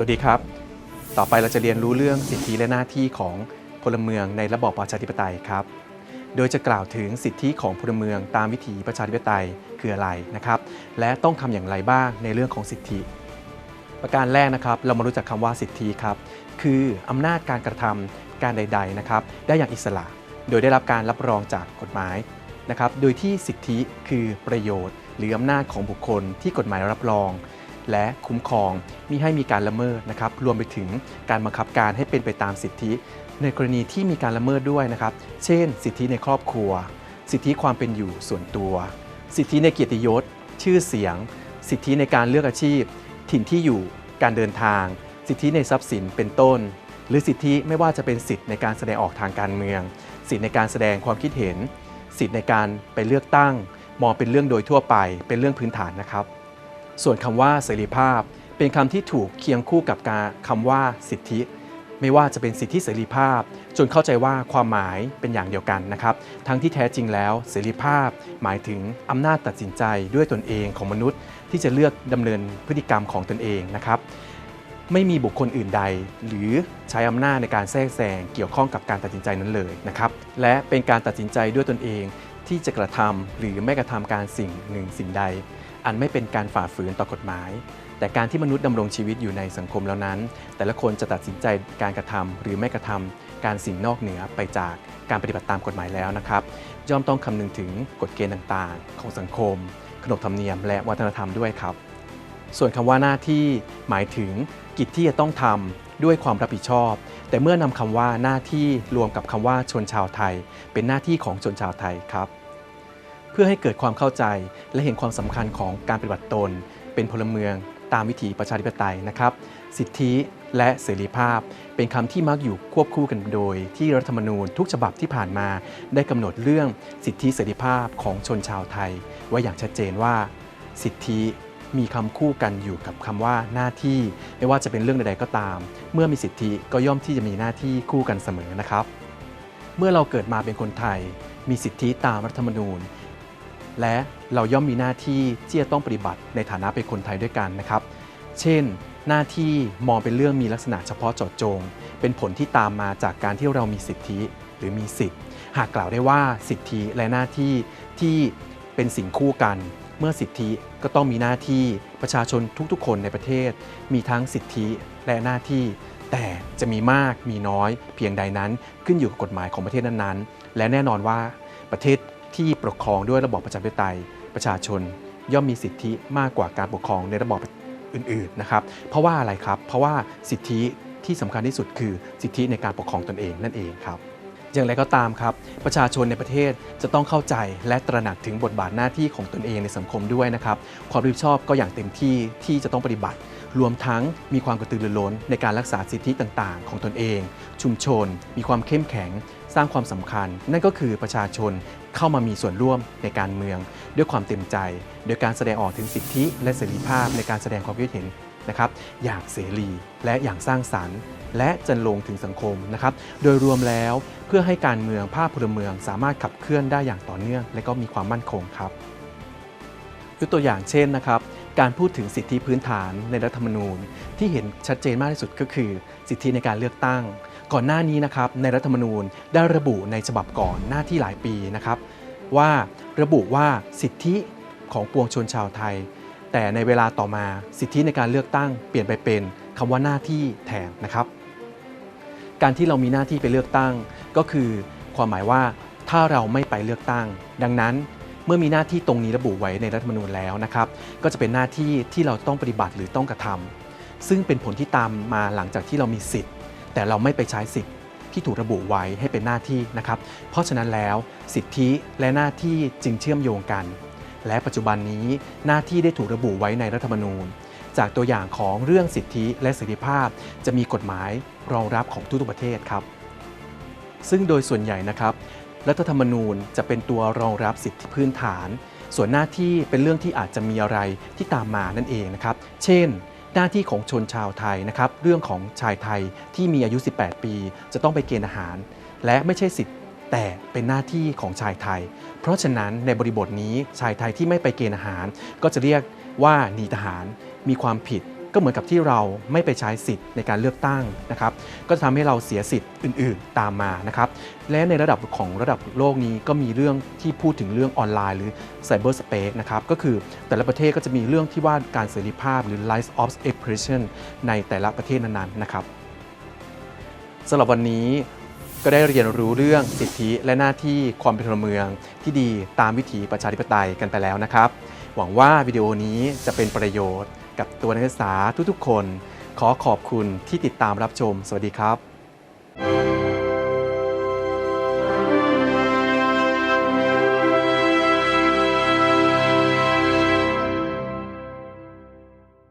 สวัสดีครับ ต่อไปเราจะเรียนรู้เรื่องสิทธิและหน้าที่ของพลเมืองในระบอบประชาธิปไตยครับ โดยจะกล่าวถึงสิทธิของพลเมืองตามวิถีประชาธิปไตยคืออะไรนะครับ และต้องทำอย่างไรบ้างในเรื่องของสิทธิ ประการแรกนะครับเรามารู้จักคำว่าสิทธิครับ คืออำนาจการกระทำการใด ๆนะครับ ได้อย่างอิสระ โดยได้รับการรับรองจากกฎหมายนะครับ โดยที่สิทธิคือประโยชน์ หรืออำนาจของบุคคลที่กฎหมายรับรอง และคุ้มครองมิให้มีการละเมิดนะครับรวมไปถึงการบังคับการให้เป็นไปตามสิทธิ ในกรณีที่มีการละเมิดด้วยนะครับ เช่น สิทธิในครอบครัว สิทธิความเป็นอยู่ส่วนตัว สิทธิในเกียรติยศ ชื่อเสียง สิทธิในการเลือกอาชีพ ถิ่นที่อยู่ การเดินทาง สิทธิในทรัพย์สินเป็นต้น หรือสิทธิไม่ว่าจะเป็นสิทธิในการแสดงออกทางการเมือง สิทธิในการแสดงความคิดเห็น สิทธิในการไปเลือกตั้ง มองเป็นเรื่องโดยทั่วไป เป็นเรื่องพื้นฐานนะครับ ส่วนคำว่าเสรีภาพ เป็นคำที่ถูกเคียงคู่กับการคำว่าสิทธิ ไม่ว่าจะเป็นสิทธิเสรีภาพ จนเข้าใจว่าความหมายเป็นอย่างเดียวกันนะครับ ทั้งที่แท้จริงแล้ว เสรีภาพ หมายถึงอำนาจตัดสินใจด้วยตนเองของมนุษย์ ที่จะเลือกดำเนินพฤติกรรมของตนเองนะครับไม่มีบุคคลอื่นใด หรือใช้อำนาจในการแทรกแซงเกี่ยวข้องกับการตัดสินใจนั้นเลยนะครับและเป็นการตัดสินใจด้วยตนเองที่จะกระทำหรือไม่กระทำการสิ่งหนึ่งสิ่งใด อันไม่เป็นการฝ่าฝืนต่อกฎหมาย แต่การที่มนุษย์ดำรงชีวิตอยู่ในสังคมแล้วนั้น แต่ละคนจะตัดสินใจการกระทำหรือไม่กระทำการสิ่งนอกเหนือไปจากการปฏิบัติตามกฎหมายแล้วนะครับย่อมต้องคำนึงถึงกฎเกณฑ์ต่างๆ ของสังคม ขนบธรรมเนียม และวัฒนธรรมด้วยครับ ส่วนคำว่าหน้าที่หมายถึงกิจที่จะต้องทำด้วยความรับผิดชอบ แต่เมื่อนำคำว่าหน้าที่รวมกับคำว่าชนชาวไทย เป็นหน้าที่ของชนชาวไทยครับ เพื่อให้เกิดความเข้าใจและเห็นความสำคัญของการปฏิบัติตน เป็นพลเมืองตามวิถีประชาธิปไตยนะครับ สิทธิและเสรีภาพ เป็นคำที่มักอยู่ควบคู่กันโดย ที่รัฐธรรมนูญทุกฉบับที่ผ่านมา ได้กำหนดเรื่องสิทธิเสรีภาพของชนชาวไทย ไว้อย่างชัดเจนว่า สิทธิมีคำคู่กันอยู่กับคำว่าหน้าที่ ไม่ว่าจะเป็นเรื่องใดๆก็ตาม เมื่อมีสิทธิก็ย่อมที่จะมีหน้าที่คู่กันเสมอนะครับ เมื่อเราเกิดมาเป็นคนไทย มีสิทธิตามรัฐธรรมนูญ และเราย่อมมีหน้าที่ที่จะต้องปฏิบัติในฐานะเป็นคนไทยด้วยกันนะครับ เช่น หน้าที่มองเป็นเรื่องมีลักษณะเฉพาะเจาะจง เป็นผลที่ตามมาจากการที่เรามีสิทธิหรือมีสิทธิ์ หากกล่าวได้ว่าสิทธิและหน้าที่ที่เป็นสิ่งคู่กัน เมื่อสิทธิก็ต้องมีหน้าที่ประชาชนทุกๆ คนในประเทศ มีทั้งสิทธิและหน้าที่ แต่จะมีมากมีน้อย เพียงใดนั้นขึ้นอยู่กับกฎหมายของประเทศนั้นๆ และแน่นอนว่าประเทศ ที่ปกครองด้วยระบอบประชาธิปไตย ประชาชนย่อมมีสิทธิมากกว่าการปกครองในระบอบอื่นๆนะครับ เพราะว่าอะไรครับ เพราะว่าสิทธิที่สำคัญที่สุดคือสิทธิในการปกครองตนเองนั่นเองครับ อย่างไรก็ตามครับ ประชาชนในประเทศจะต้องเข้าใจและตระหนักถึงบทบาทหน้าที่ของตนเองในสังคมด้วยนะครับ ความรับผิดชอบก็อย่างเต็มที่ที่จะต้องปฏิบัติ รวมทั้งมีความกระตือรือร้นในการรักษาสิทธิต่างๆ ของตนเอง ชุมชน มีความเข้มแข็ง สร้างความสำคัญ นั่นก็คือประชาชนเข้ามามีส่วนร่วมในการเมือง ด้วยความเต็มใจ โดยการแสดงออกถึงสิทธิและเสรีภาพในการแสดงความคิดเห็น นะครับอย่างเสรีและอย่างสร้างสรรค์ และจันลงถึงสังคมนะครับโดยรวมแล้วเพื่อให้การเมืองภาคพลเมือง สามารถขับเคลื่อนได้อย่างต่อเนื่อง และก็มีความมั่นคงครับยกตัวอย่างเช่นนะครับการพูดถึงสิทธิพื้นฐานในรัฐธรรมนูญ ที่เห็นชัดเจนมากที่สุดก็คือ สิทธิในการเลือกตั้ง ก่อนหน้านี้นะครับในรัฐธรรมนูญได้ระบุในฉบับก่อนหน้าที่หลายปีนะครับว่าระบุว่าสิทธิของปวงชนชาวไทย แต่ในเวลาต่อมาสิทธิในการเลือกตั้งเปลี่ยนไปเป็นคำว่าหน้าที่แทนนะครับ การที่เรามีหน้าที่ไปเลือกตั้ง ก็คือความหมายว่าถ้าเราไม่ไปเลือกตั้ง ดังนั้นเมื่อมีหน้าที่ตรงนี้ระบุไว้ในรัฐธรรมนูญแล้วนะครับ ก็จะเป็นหน้าที่ที่เราต้องปฏิบัติหรือต้องกระทำซึ่งเป็นผลที่ตามมาหลังจากที่เรามีสิทธิ์ แต่เราไม่ไปใช้สิทธิ์ที่ถูกระบุไว้ให้เป็นหน้าที่นะครับ เพราะฉะนั้นแล้วสิทธิและหน้าที่จึงเชื่อมโยงกัน และปัจจุบันนี้หน้าที่ได้ถูกระบุไว้ในรัฐธรรมนูญ จากตัวอย่างของเรื่องสิทธิและเสรีภาพ จะมีกฎหมายรองรับของทุกๆประเทศครับ ซึ่งโดยส่วนใหญ่นะครับ รัฐธรรมนูญจะเป็นตัวรองรับสิทธิพื้นฐาน ส่วนหน้าที่เป็นเรื่องที่อาจจะมีอะไรที่ตามมานั่นเองนะครับ เช่นหน้าที่ของชนชาวไทยนะครับ เรื่องของชายไทยที่มีอายุ 18 ปี จะต้องไปเกณฑ์อาหาร และไม่ใช่สิทธิ แต่เป็นหน้าที่ของชายไทย เพราะฉะนั้นในบริบทนี้ชายไทยที่ไม่ไปเกณฑ์อาหาร ก็จะเรียกว่าหนีทหารมีความผิดก็เหมือนกับที่เราไม่ไปใช้สิทธิ์ในการเลือกตั้งนะครับ ก็จะทำให้เราเสียสิทธิ์อื่น ๆ ตามมานะครับ และในระดับของระดับโลกนี้ก็มีเรื่องที่พูดถึงเรื่องออนไลน์ หรือ Cyber Space นะครับ ก็คือแต่ละประเทศก็จะมีเรื่องที่ว่าการเสรีภาพหรือ Rights of Expression ในแต่ละประเทศนั้น ๆ นะครับสำหรับวันนี้ ก็ได้เรียนรู้เรื่องสิทธิและหน้าที่ความเป็นพลเมือง ที่ดีตามวิถีประชาธิปไตยกันไปแล้วนะครับ หวังว่าวิดีโอนี้จะเป็นประโยชน์กับตัวนักศึกษาทุกๆ คน ขอขอบคุณที่ติดตามรับชม สวัสดีครับ